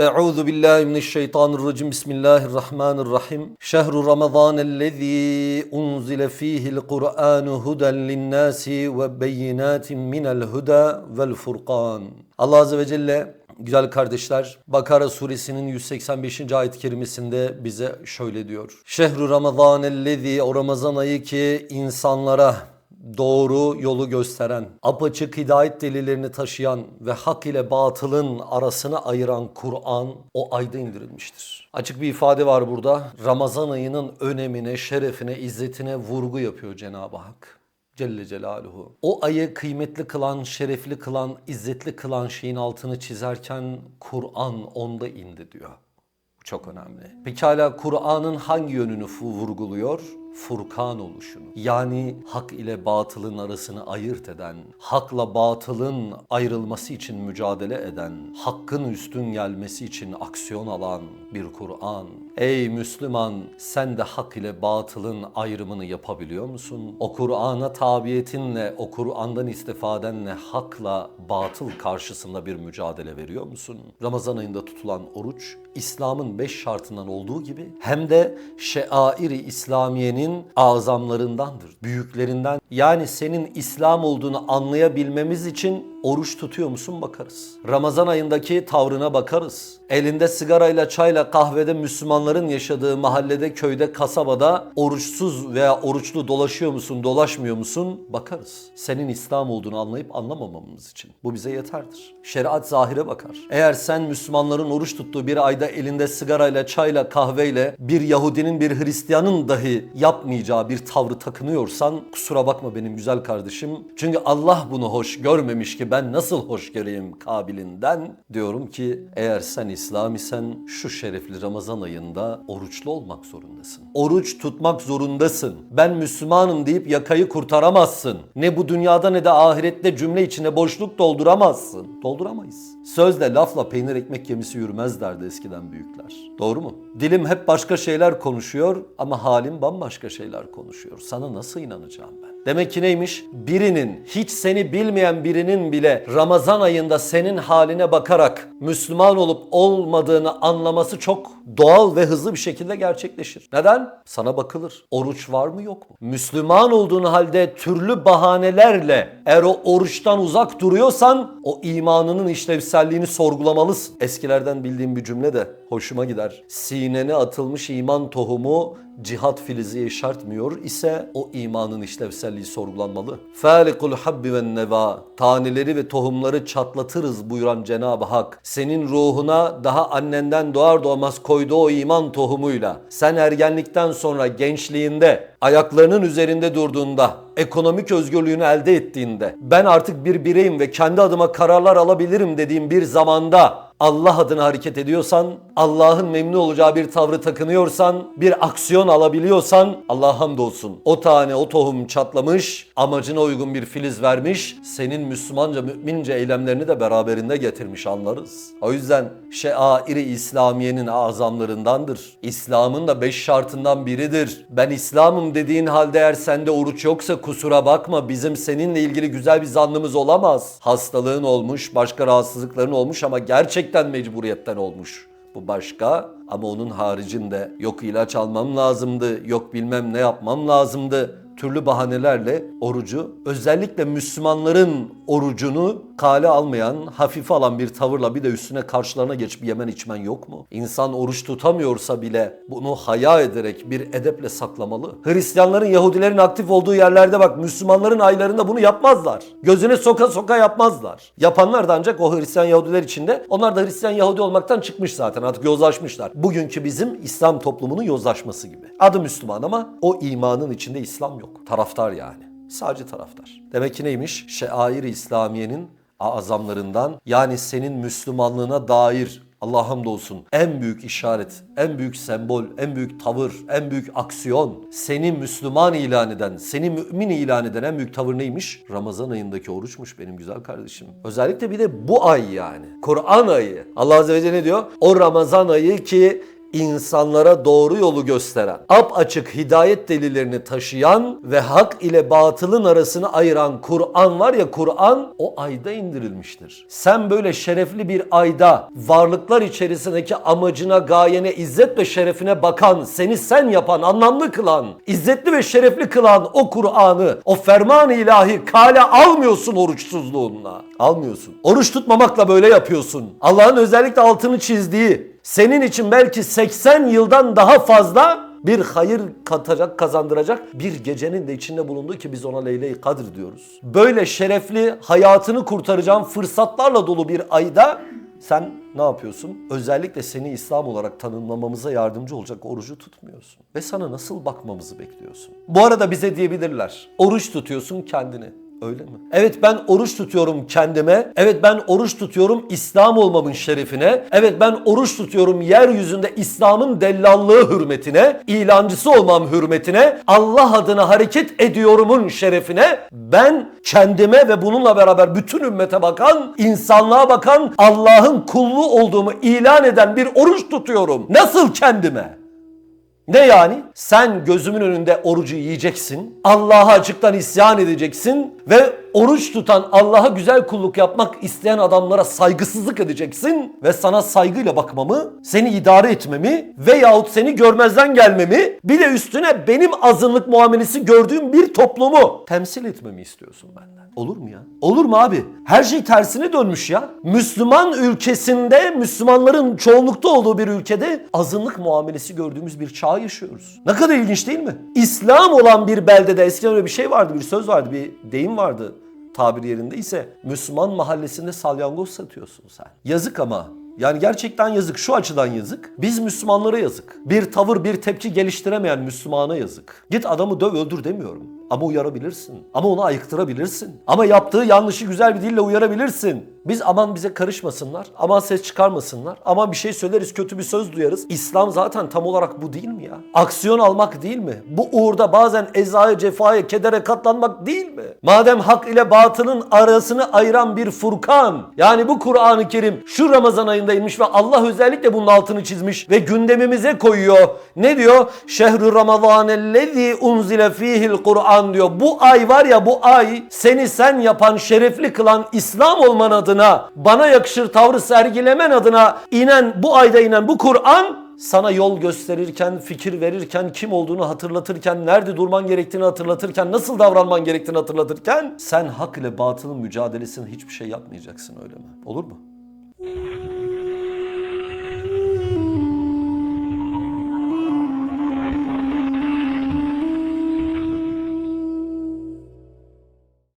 Euzu billahi mineşşeytanirracim. Bismillahirrahmanirrahim. Şehru Ramazanellezî unzile fîhil Kur'anu huden linnâsi ve beyinatin minel huda vel furkan. Allah azze ve celle Güzel kardeşler, Bakara suresinin 185. ayet-i kerimesinde bize şöyle diyor. Şehru Ramazanellezî o Ramazan ayı ki insanlara doğru yolu gösteren, apaçık hidayet delillerini taşıyan ve hak ile batılın arasını ayıran Kur'an o ayda indirilmiştir. Açık bir ifade var burada. Ramazan ayının önemine, şerefine, izzetine vurgu yapıyor Cenab-ı Hak. Celle Celaluhu. O ayı kıymetli kılan, şerefli kılan, izzetli kılan şeyin altını çizerken Kur'an onda indi diyor. Bu çok önemli. Pekala Kur'an'ın hangi yönünü vurguluyor? Furkan oluşunu. Yani hak ile batılın arasını ayırt eden, hakla batılın ayrılması için mücadele eden, hakkın üstün gelmesi için aksiyon alan bir Kur'an. Ey Müslüman sen de hak ile batılın ayrımını yapabiliyor musun? O Kur'an'a tabiyetinle, o Kur'an'dan istifadenle hakla batıl karşısında bir mücadele veriyor musun? Ramazan ayında tutulan oruç İslam'ın beş şartından olduğu gibi hem de şeairi İslamiye'nin azamlarındandır, büyüklerinden. Yani senin İslam olduğunu anlayabilmemiz için oruç tutuyor musun bakarız. Ramazan ayındaki tavrına bakarız. Elinde sigarayla, çayla, kahvede Müslümanların yaşadığı mahallede, köyde, kasabada oruçsuz veya oruçlu dolaşıyor musun, dolaşmıyor musun bakarız. Senin İslam olduğunu anlayıp anlamamamız için. Bu bize yeterdir. Şeriat zahire bakar. Eğer sen Müslümanların oruç tuttuğu bir ayda elinde sigarayla, çayla, kahveyle bir Yahudinin, bir Hristiyanın dahi yapmayacağı bir tavrı takınıyorsan kusura bakma benim güzel kardeşim. Çünkü Allah bunu hoş görmemiş ki ben nasıl hoş göreyim kabilinden diyorum ki eğer sen İslam isen şu şerefli Ramazan ayında oruçlu olmak zorundasın. Oruç tutmak zorundasın. Ben Müslümanım deyip yakayı kurtaramazsın. Ne bu dünyada ne de ahirette cümle içine boşluk dolduramazsın. Dolduramayız. Sözle lafla peynir ekmek gemisi yürümez derdi eskiden büyükler. Doğru mu? Dilim hep başka şeyler konuşuyor ama halim bambaşka şeyler konuşuyor. Sana nasıl inanacağım ben? Demek ki neymiş? Birinin, hiç seni bilmeyen birinin bile Ramazan ayında senin haline bakarak Müslüman olup olmadığını anlaması çok doğal ve hızlı bir şekilde gerçekleşir. Neden? Sana bakılır. Oruç var mı yok mu? Müslüman olduğun halde türlü bahanelerle eğer o oruçtan uzak duruyorsan o imanının işlevselliğini sorgulamalısın. Eskilerden bildiğim bir cümle de hoşuma gider. Sinene atılmış iman tohumu cihat filizi yeşertmiyor ise o imanın işlevselliği sorgulanmalı. Fâlikul habbi ve neva taneleri ve tohumları çatlatırız buyuran Cenab-ı Hak. Senin ruhuna daha annenden doğar doğmaz koyduğu o iman tohumuyla sen ergenlikten sonra gençliğinde ayaklarının üzerinde durduğunda ekonomik özgürlüğünü elde ettiğinde ben artık bir bireyim ve kendi adıma kararlar alabilirim dediğim bir zamanda Allah adına hareket ediyorsan, Allah'ın memnun olacağı bir tavrı takınıyorsan, bir aksiyon alabiliyorsan Allah hamdolsun. O tane, o tohum çatlamış, amacına uygun bir filiz vermiş, senin Müslümanca, mümince eylemlerini de beraberinde getirmiş anlarız. O yüzden şeairi İslamiye'nin azamlarındandır. İslam'ın da beş şartından biridir. Ben İslam'ım dediğin halde eğer sende oruç yoksa kusura bakma bizim seninle ilgili güzel bir zannımız olamaz. Hastalığın olmuş, başka rahatsızlıkların olmuş ama gerçekten mecburiyetten olmuş. Bu başka ama onun haricinde yok ilaç almam lazımdı, yok bilmem ne yapmam lazımdı. Türlü bahanelerle orucu özellikle Müslümanların orucunu kale almayan, hafife alan bir tavırla bir de üstüne karşılarına geçip yemen içmen yok mu? İnsan oruç tutamıyorsa bile bunu haya ederek bir edeple saklamalı. Hristiyanların, Yahudilerin aktif olduğu yerlerde bak Müslümanların aylarında bunu yapmazlar. Gözüne soka soka yapmazlar. Yapanlar da ancak o Hristiyan Yahudiler içinde. Onlar da Hristiyan Yahudi olmaktan çıkmış zaten artık yozlaşmışlar. Bugünkü bizim İslam toplumunun yozlaşması gibi. Adı Müslüman ama o imanın içinde İslam yok. Taraftar yani. Sadece taraftar. Demek ki neymiş? Şeair-i İslamiye'nin azamlarından yani senin Müslümanlığına dair Allah hamdolsun en büyük işaret, en büyük sembol, en büyük tavır, en büyük aksiyon seni Müslüman ilan eden, seni mümin ilan eden en büyük tavır neymiş? Ramazan ayındaki oruçmuş benim güzel kardeşim. Özellikle bir de bu ay yani. Kur'an ayı. Allah Azze ve Celle ne diyor? O Ramazan ayı ki insanlara doğru yolu gösteren, ap açık hidayet delillerini taşıyan ve hak ile batılın arasını ayıran Kur'an var ya Kur'an o ayda indirilmiştir. Sen böyle şerefli bir ayda varlıklar içerisindeki amacına, gayene, izzet ve şerefine bakan, seni sen yapan, anlamlı kılan, izzetli ve şerefli kılan o Kur'an'ı, o ferman-ı ilahi kale almıyorsun oruçsuzluğunla. Almıyorsun. Oruç tutmamakla böyle yapıyorsun. Allah'ın özellikle altını çizdiği, senin için belki 80 yıldan daha fazla bir hayır katacak, kazandıracak bir gecenin de içinde bulunduğu ki biz ona Leyle-i Kadir diyoruz. Böyle şerefli, hayatını kurtaracağın fırsatlarla dolu bir ayda sen ne yapıyorsun? Özellikle seni İslam olarak tanımlamamıza yardımcı olacak orucu tutmuyorsun. Ve sana nasıl bakmamızı bekliyorsun? Bu arada bize diyebilirler. Oruç tutuyorsun kendini. Öyle mi? Evet ben oruç tutuyorum kendime. Evet ben oruç tutuyorum İslam olmamın şerefine. Evet ben oruç tutuyorum yeryüzünde İslam'ın dellallığı hürmetine, ilancısı olmam hürmetine, Allah adına hareket ediyorumun şerefine. Ben kendime ve bununla beraber bütün ümmete bakan, insanlığa bakan, Allah'ın kulluğu olduğumu ilan eden bir oruç tutuyorum. Nasıl kendime? Ne yani? Sen gözümün önünde orucu yiyeceksin. Allah'a açıktan isyan edeceksin ve oruç tutan Allah'a güzel kulluk yapmak isteyen adamlara saygısızlık edeceksin ve sana saygıyla bakmamı, seni idare etmemi veyahut seni görmezden gelmemi bir de üstüne benim azınlık muamelesi gördüğüm bir toplumu temsil etmemi istiyorsun benden. Olur mu ya? Olur mu abi? Her şey tersine dönmüş ya. Müslüman ülkesinde, Müslümanların çoğunlukta olduğu bir ülkede azınlık muamelesi gördüğümüz bir çağ yaşıyoruz. Ne kadar ilginç değil mi? İslam olan bir beldede eskiden öyle bir şey vardı, bir söz vardı, bir deyim vardı tabir yerinde ise Müslüman mahallesinde salyangoz satıyorsun sen. Yazık ama. Yani gerçekten yazık. Şu açıdan yazık. Biz Müslümanlara yazık. Bir tavır, bir tepki geliştiremeyen Müslümana yazık. Git adamı döv öldür demiyorum. Ama uyarabilirsin. Ama onu ayıktırabilirsin. Ama yaptığı yanlışı güzel bir dille uyarabilirsin. Biz aman bize karışmasınlar. Aman ses çıkarmasınlar. Aman bir şey söyleriz, kötü bir söz duyarız. İslam zaten tam olarak bu değil mi ya? Aksiyon almak değil mi? Bu uğurda bazen ezaya, cefaya, kedere katlanmak değil mi? Madem hak ile batılın arasını ayıran bir furkan. Yani bu Kur'an-ı Kerim şu Ramazan ayında ve Allah özellikle bunun altını çizmiş ve gündemimize koyuyor. Ne diyor? Şehru Ramazanellezi unzile fihil Kur'an diyor. Bu ay var ya bu ay seni sen yapan, şerefli kılan İslam olman adına, bana yakışır tavrı sergilemen adına inen bu ayda inen bu Kur'an sana yol gösterirken, fikir verirken, kim olduğunu hatırlatırken, nerede durman gerektiğini hatırlatırken, nasıl davranman gerektiğini hatırlatırken sen hak ile batılın mücadelesini hiçbir şey yapmayacaksın öyle mi? Olur mu?